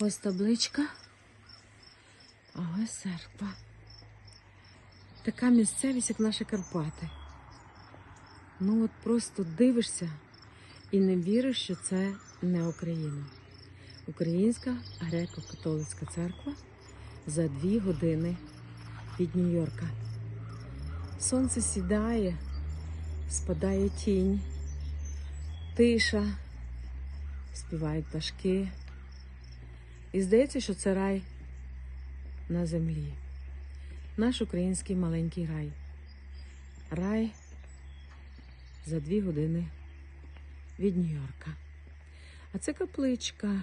Ось табличка. А ось церква. Така місцевість, як наші Карпати. Ну от просто дивишся і не віриш, що це не Україна. Українська греко-католицька церква за дві години від Нью-Йорка. Сонце сідає, спадає тінь, тиша, співають пташки. І здається, що це рай на землі. Наш український маленький рай. Рай за дві години від Нью-Йорка. А це капличка.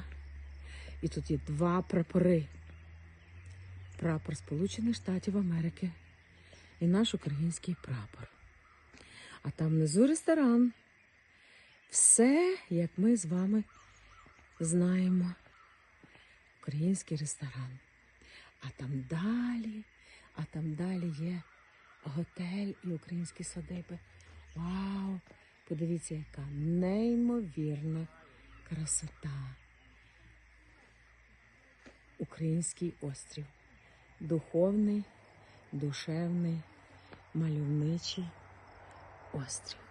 І тут є два прапори. Прапор Сполучених Штатів Америки і наш український прапор. А там внизу ресторан. Все, як ми з вами знаємо. Український ресторан. А там далі, а там далі є готель і українські садиби. Вау! Подивіться, яка неймовірна красота. Український острів. Духовний, душевний, мальовничий острів.